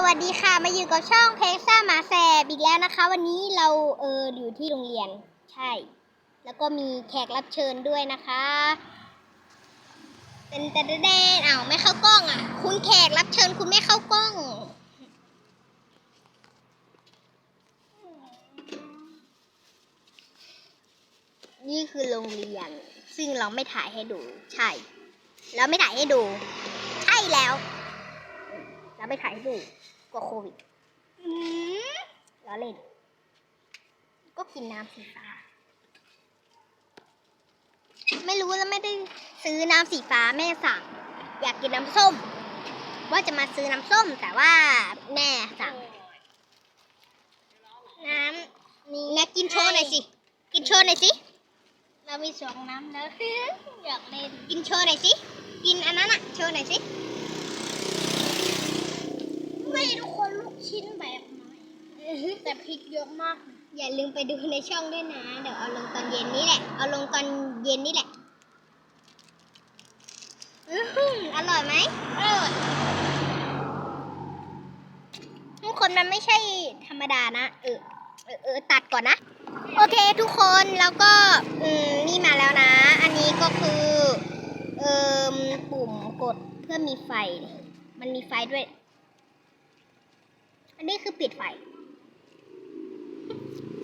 สวัสดีค่ะ มาอยู่กับช่องเพลซ่าหมาแสบอีกแล้วนะคะ วันนี้เราเอออยู่ที่โรงเรียนใช่ แล้วก็มีแขกรับเชิญด้วยนะคะเป็นแต่แดนอ้าวไม่เข้ากล้องอะ คุณแขกรับเชิญคุณไม่เข้ากล้อง นี่คือโรงเรียน ซึ่งเราไม่ถ่ายให้ดู ใช่เราไม่ถ่ายให้ดู ใช่แล้ว ไม่ถ่ายให้ดูกลัวโควิดล้อเล่น ก็กินน้ำสีฟ้า ไม่รู้แล้วไม่ได้ซื้อน้ำสีฟ้าแม่สั่ง อยากกินน้ำส้ม ว่าจะมาซื้อน้ำส้มแต่ว่าแม่สั่ง น้ำมีนะกินโชว์หน่อยสิ กินโชว์หน่อยสิ เรามีสองน้ำแล้วอยากเล่น กินโชว์หน่อยสิ กินอันนั้นอะโชว์หน่อยสิ ไม่ทุกคนลูกชิ้นแบบน้อย แต่พริกเยอะมาก อย่าลืมไปดูในช่องด้วยนะ เดี๋ยวเอาลงตอนเย็นนี้แหละ เอาลงตอนเย็นนี่แหละอือหือร่อยไหมอร่อยทุกคนมันไม่ใช่ธรรมดานะเออเออ เออ ตัดก่อนนะ โอเคทุกคน แล้วก็ อืม นี่มาแล้วนะ อันนี้ก็คือ เอ่มปุ่มกดเพื่อมีไฟ มันมีไฟด้วย อันนี้คือปิดไฟ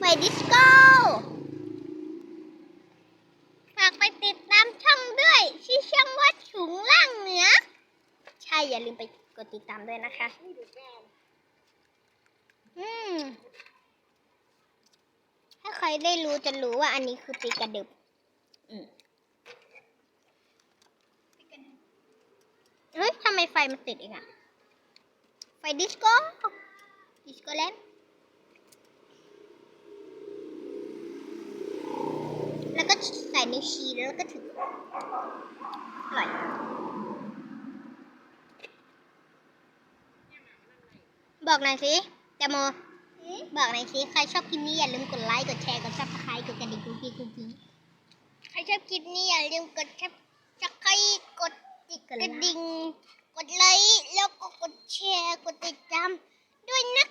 ไฟดิสโก้ ฝากไปติดตามช่องด้วย ชื่อช่องว่าถุงล่างเหนือ ใช่ อย่าลืมไปกดติดตามด้วยนะคะ อืม ถ้าใครได้รู้จะรู้ว่าอันนี้คือปีกระดึบ อืมเฮ้ยทำไมไฟมันติดเองอะไฟดิสโก้ ดิสโก้แลนด์ แล้วก็ ใส่ในวชีแล้วก็ถึงอร่อยบอกหน่อยสิแตโมบอกหน่อยสิ ใครชอบคลิปนี้อย่าลืมกดไลค์ กดแชร์ กดซับสไครต์กดกระดิ่งกุ๊กกิ๊กกุ๊กกิ๊กใครชอบคลิปนี้อย่าลืมกดซับสไครต์กดกระดิ่ง กดไลค์ แล้วก็กดแชร์ กดติดตามด้วยนะ